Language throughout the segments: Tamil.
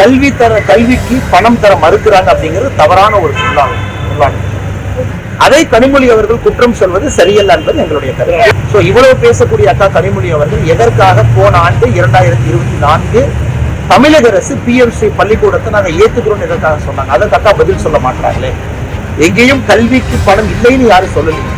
கல்வி தர கல்விக்கு பணம் தர மறுக்கிறாங்க அப்படிங்கிறது தவறான ஒரு சொல்லாகும். அதை கனிமொழி அவர்கள் குற்றம் சொல்வது சரியல்ல என்பது எங்களுடைய கருத்து. சோ இவ்வளவு பேசக்கூடிய அக்கா கனிமொழி அவர்கள் எதற்காக போன ஆண்டு இரண்டாயிரத்தி இருபத்தி நான்கு தமிழக அரசு பிஎம்சி பள்ளிக்கூடத்தை நாங்க ஏற்றுக்கிறோம் எதற்காக சொன்னாங்க? அதற்கு அக்கா பதில் சொல்ல மாட்டாங்களே. எங்கேயும் கல்விக்கு பணம் இல்லைன்னு யாரும் சொல்லலைங்க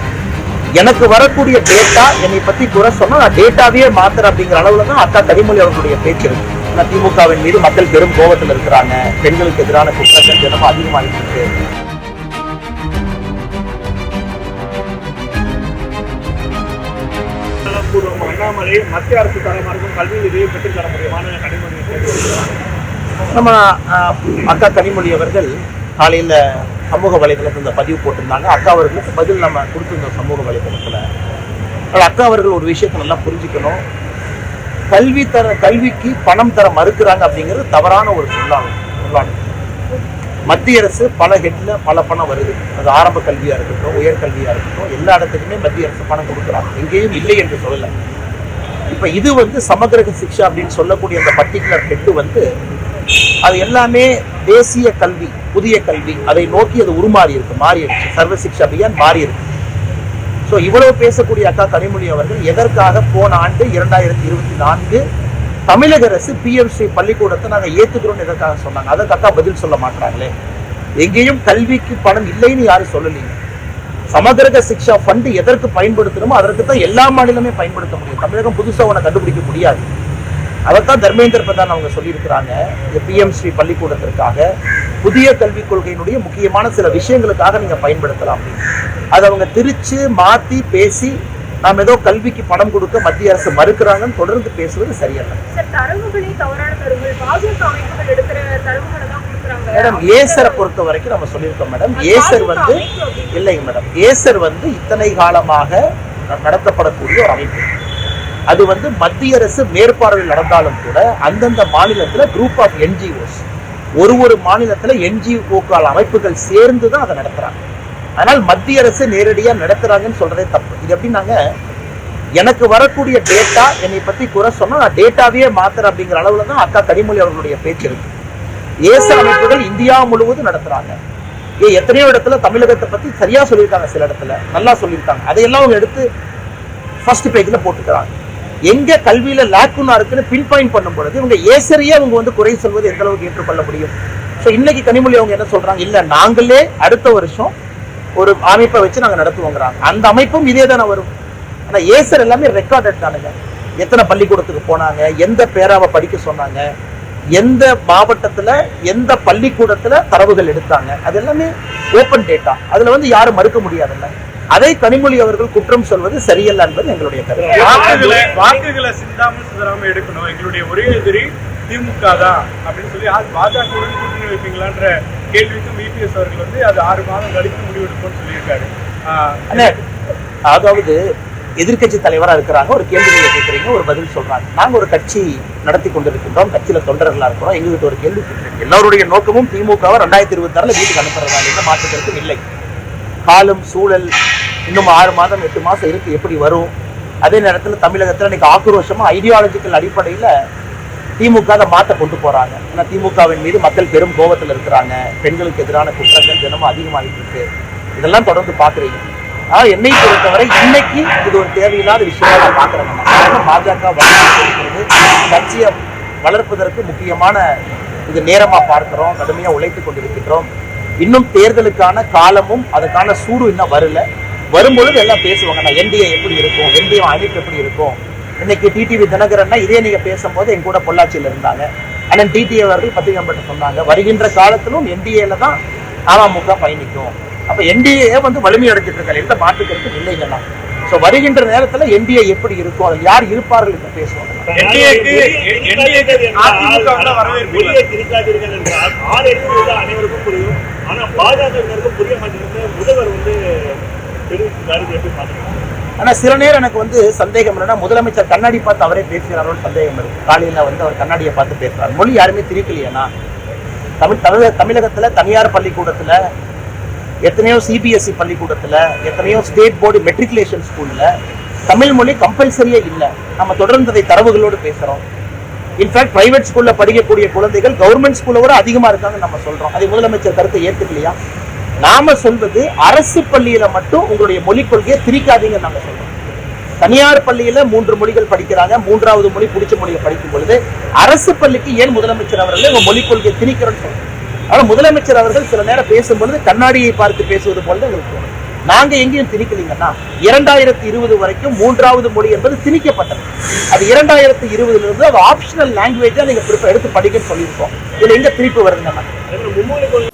எனக்கு வரக்கூடிய டேட்டா என்னை பத்தி குறை சொன்னா நான் டேட்டாவே மாத்துறேன் அப்படிங்கிற அளவுல தான் அக்கா கனிமொழி அவர்களுடைய பேச்சு இருக்கு. திமுகவின் மீது மக்கள் பெரும் கோபத்தில் இருக்கிறாங்க. பெண்களுக்கு எதிரான குற்றங்கள் தினமும் அதிகமாகிட்டு இருக்கு. பூர்வம் அண்ணாமலை மத்திய அரசு தரமாருக்கும் கல்வி நிதியை பெற்றுத் தர முடியுமான கனிமொழி. நம்ம அக்கா கனிமொழி அவர்கள் காலையில சமூக வலைதளத்தில் இந்த பதிவு போட்டிருந்தாங்க. அக்கா அவர்களுக்கு பதில் நம்ம கொடுத்திருந்தோம் சமூக வலைதளத்துல. அக்கா அவர்கள் ஒரு விஷயத்தை நல்லா புரிஞ்சுக்கணும். கல்வி தர கல்விக்கு பணம் தர மறுக்கிறாங்க அப்படிங்கிறது தவறான ஒரு சொல்லாகும். சொல்லாகும் மத்திய அரசு பல ஹெட்ல பல பணம் வருது. அது ஆரம்ப கல்வியா இருக்கட்டும் உயர்கல்வியா இருக்கட்டும் எல்லா இடத்துக்குமே மத்திய அரசு பணம் கொடுக்குறாங்க. எங்கேயும் இல்லை என்று சொல்லல. இப்ப இது வந்து சமகிரக சிக்ஷா அப்படின்னு சொல்லக்கூடிய அந்த பர்டிகுலர் ஹெட்டு வந்து அது எல்லாமே தேசிய கல்வி புதிய கல்வி அதை நோக்கி அது உருமாறி இருக்கு மாறி இருக்கு. சர்வ சிக்ஷா அபியான் மாறி இருக்கு. ஸோ இவ்வளவு பேசக்கூடிய அக்கா கனிமொழி அவர்கள் எதற்காக போன ஆண்டு இரண்டாயிரத்தி இருபத்தி நான்கு தமிழக அரசு பிஎம்சி பள்ளிக்கூடத்தை நாங்க ஏத்துக்கிறோம் எதற்காக சொன்னாங்க? அதற்கு அக்கா பதில் சொல்ல மாட்டாங்களே எங்கேயும் கல்விக்கு பணம் இல்லைன்னு யாரும் சொல்லலீங்க சமகிரக சிக்ஷா ஃபண்டு எதற்கு பயன்படுத்தணுமோ அதற்கு தான் எல்லா மாநிலமே பயன்படுத்த முடியும். தமிழகம் புதுசாக உன கண்டுபிடிக்க முடியாது. அதைத்தான் தர்மேந்திர பிரதான் அவங்க சொல்லியிருக்கிறாங்க. இந்த பிஎம்ஸ்ரீ பள்ளிக்கூடத்திற்காக புதிய கல்விக் கொள்கையினுடைய முக்கியமான சில விஷயங்களுக்காக நீங்க பயன்படுத்தலாம். அதை அவங்க திரிச்சு மாத்தி பேசி நாம் ஏதோ கல்விக்கு பணம் கொடுக்க மத்திய அரசு மறுக்கிறாங்கன்னு தொடர்ந்து பேசுவது சரியல்ல. மேடம் ஏசரை பொறுத்த வரைக்கும் நம்ம சொல்லியிருக்கோம் மேடம். ஏசர் வந்து இல்லைங்க மேடம். ஏசர் வந்து இத்தனை காலமாக நடத்தப்படக்கூடிய ஒரு அமைப்பு. அது வந்து மத்திய அரசு மேற்பார்வையில் நடந்தாலும் கூட அந்தந்த மாநிலத்துல குரூப் ஆஃப் என்ஜிஓஸ் ஒரு ஒரு மாநிலத்துல என்ஜிஓக்கள் அமைப்புகள் சேர்ந்து தான் அதை நடத்துறாங்க. ஆனால் மத்திய அரசு நேரடியாக நடத்துறாங்கன்னு சொல்றதே தப்பு. இது எப்படின்னாங்க எனக்கு வரக்கூடிய டேட்டா என்னை பத்தி குறை சொன்னா நான் டேட்டாவே மாத்துறேன் அப்படிங்கிற அளவுல தான் அக்கா கனிமொழி அவர்களுடைய பேச்சு இருக்கு. ஏசர் அமைப்புகள் இந்தியா முழுவதும் நடத்துறாங்க. ஏ எத்தனையோ இடத்துல தமிழகத்தை பத்தி சரியா சொல்லியிருக்காங்க சில இடத்துல. நல்லா சொல்லியிருக்காங்க. அதையெல்லாம் அவங்க எடுத்து ஃபர்ஸ்ட் பேஜ்ல போட்டுக்கிறாங்க. எங்க கல்வியில லேக்குனா இருக்குன்னு பின் பாயிண்ட் பண்ணும் பொழுது இவங்க ஏசரியே அவங்க வந்து குறை சொல்வது எந்த அளவுக்கு ஏற்றுக்கொள்ள முடியும்? ஸோ இன்னைக்கு கனிமொழி அவங்க என்ன சொல்றாங்க? இல்ல நாங்களே அடுத்த வருஷம் ஒரு அமைப்பை வச்சு நாங்க நடத்துவோங்கிறாங்க. அந்த அமைப்பும் இதே தானே வரும். ஆனா ஏசர் எல்லாமே ரெக்கார்டட் தானுங்க. எத்தனை பள்ளிக்கூடத்துக்கு போனாங்க? எந்த பேராவை படிக்க சொன்னாங்க? எந்த மாவட்டத்துல எந்த பள்ளிக்கூடத்துல தரவுகள் எடுத்தாங்க? அது எல்லாமே ஓப்பன் டேட்டா அதுல வந்து யாரும் மறுக்க முடியாதுல்ல. அதை கனிமொழி அவர்கள் குற்றம் சொல்வது சரியல்ல என்பது எங்களுடைய கருத்து. வாக்குகளை வாக்குகளை சிந்தாமல் சிதறாம எடுக்கணும். எங்களுடைய ஒரே எதிரி திமுக தான் அப்படின்னு சொல்லி பாஜகவுடன் கூட்டணி வைப்பீங்களான்ற கேள்விக்கும் விபிஎஸ் அவர்கள் வந்து அது ஆறு மாதம் கழித்து முடிவெடுப்போம்னு சொல்லியிருக்காரு. அதாவது எதிர்க்கட்சி தலைவரா இருக்கிறாங்க. ஒரு கேள்வி கேட்குறீங்க ஒரு பதில் சொல்றாங்க. நாங்க ஒரு கட்சி நடத்தி கொண்டிருக்கின்றோம். கட்சியில தொண்டர்களா இருக்கிறோம். எங்ககிட்ட ஒரு கேள்வி எல்லாருடைய நோக்கமும் திமுகவை ரெண்டாயிரத்தி இருபத்தி ஆறுல வீட்டுக்கு அனுப்புறதா மாற்றத்திற்கும் இல்லை. காலம் சூழல் இன்னும் ஆறு மாதம் எட்டு மாதம் இருக்கு எப்படி வரும்? அதே நேரத்தில் தமிழகத்தில் இன்னைக்கு ஆக்ரோஷமா ஐடியாலஜிக்கல் அடிப்படையில திமுக அதை மாற்ற கொண்டு போறாங்க. ஏன்னா திமுகவின் மீது மக்கள் பெரும் கோபத்தில் இருக்கிறாங்க. பெண்களுக்கு எதிரான குற்றங்கள் தினமும் அதிகமாகிட்டு இருக்கு. இதெல்லாம் தொடர்ந்து பார்க்குறீங்க. ஆனால் என்னை பொறுத்தவரை இன்னைக்கு இது ஒரு தேவையில்லாத விஷயமா நான் பார்க்குறேன். பாஜக வளர்ச்சிருக்கிறது கட்சியை வளர்ப்பதற்கு முக்கியமான இது நேரமா பார்க்கிறோம் கடுமையாக உழைத்து கொண்டிருக்கின்றோம். இன்னும் தேர்தலுக்கான காலமும் அதுக்கான சூடு இன்னும் வரல. வரும்பொழுது எல்லாம் பேசுவாங்க நான் என்டிஏ எப்படி இருக்கும் என்டிஏ அமைப்பு எப்படி இருக்கும்? இன்னைக்கு டிடிவி தினகரன்னா இதே நீங்க பேசும்போது என் கூட பொள்ளாச்சியில இருந்தாங்க. அண்ணன் டிடிஏ அவர்கள் பத்திரிகை சொன்னாங்க வருகின்ற காலத்திலும் என்டிஏல தான் அமமுக பயணிக்கும். அப்ப என்டிஏ வந்து வலிமை அடைஞ்சிட்டு இருக்காங்க எந்த மாற்று கருத்து இல்லைங்கன்னா ஸோ வருகின்ற நேரத்துல என்டிஏ எப்படி இருக்கும் அதில் யார் இருப்பார்கள் என்று பேசுவாங்க. அனைவருக்கும் புரியும். ஆனா பாஜகவினருக்கும் புரிய மாட்டேங்குது முதல்வர் வந்து எப்படி பாத்துக்கலாம் ஆனா சில நேரம் எனக்கு வந்து சந்தேகம் என்னன்னா முதலமைச்சர் கண்ணாடி பார்த்து அவரே பேசுகிறாரோன்னு சந்தேகம் இருக்கு. காலையில வந்து அவர் கண்ணாடியை பார்த்து பேசுறாரு. மொழி யாருமே திரிக்கலையானா தமிழ் தமிழக தமிழகத்துல தனியார் பள்ளிக்கூடத்துல எத்தனையோ சிபிஎஸ்சி பள்ளிக்கூடத்துல எத்தனையோ ஸ்டேட் போர்டு மெட்ரிகுலேஷன் ஸ்கூல்ல தமிழ் மொழி கம்பல்சரியே இல்லை. நம்ம தொடர்ந்ததை தரவுகளோடு பேசுறோம். இன்ஃபேக்ட் பிரைவேட் ஸ்கூல்ல படிக்கக்கூடிய குழந்தைகள் கவர்மெண்ட் ஸ்கூல்ல விட அதிகமா இருக்காங்கன்னு நம்ம சொல்றோம். அதை முதலமைச்சர் கருத்தை ஏத்துக்கலையா? நாம சொல்வது அரசு பள்ளியில மட்டும் உங்களுடைய மொழிக் கொள்கையை திரிக்காதீங்க நாங்க சொல்றோம். தனியார் பள்ளியில மூன்று மொழிகள் படிக்கிறாங்க. மூன்றாவது மொழி பிடிச்ச மொழியை படிக்கும் பொழுது அரசு பள்ளிக்கு ஏன் முதலமைச்சர் அவர்கள் உங்க மொழிக் கொள்கையை திணிக்கிறோன்னு சொல்றோம்? ஆனா முதலமைச்சர் அவர்கள் சில நேரம் பேசும்பொழுது கண்ணாடியை பார்த்து பேசுவது போல தான் எங்களுக்கு நாங்க எங்கேயும் திணிக்கலீங்கன்னா இரண்டாயிரத்தி இருபது வரைக்கும் மூன்றாவது மொழி என்பது திணிக்கப்பட்டது. அது இரண்டாயிரத்தி இருபதுல இருந்து அது ஆப்ஷனல் லாங்குவேஜா நீங்க எடுத்து படிக்கன்னு சொல்லியிருக்கோம். இதுல எங்க திருப்பி வருதுங்கன்னா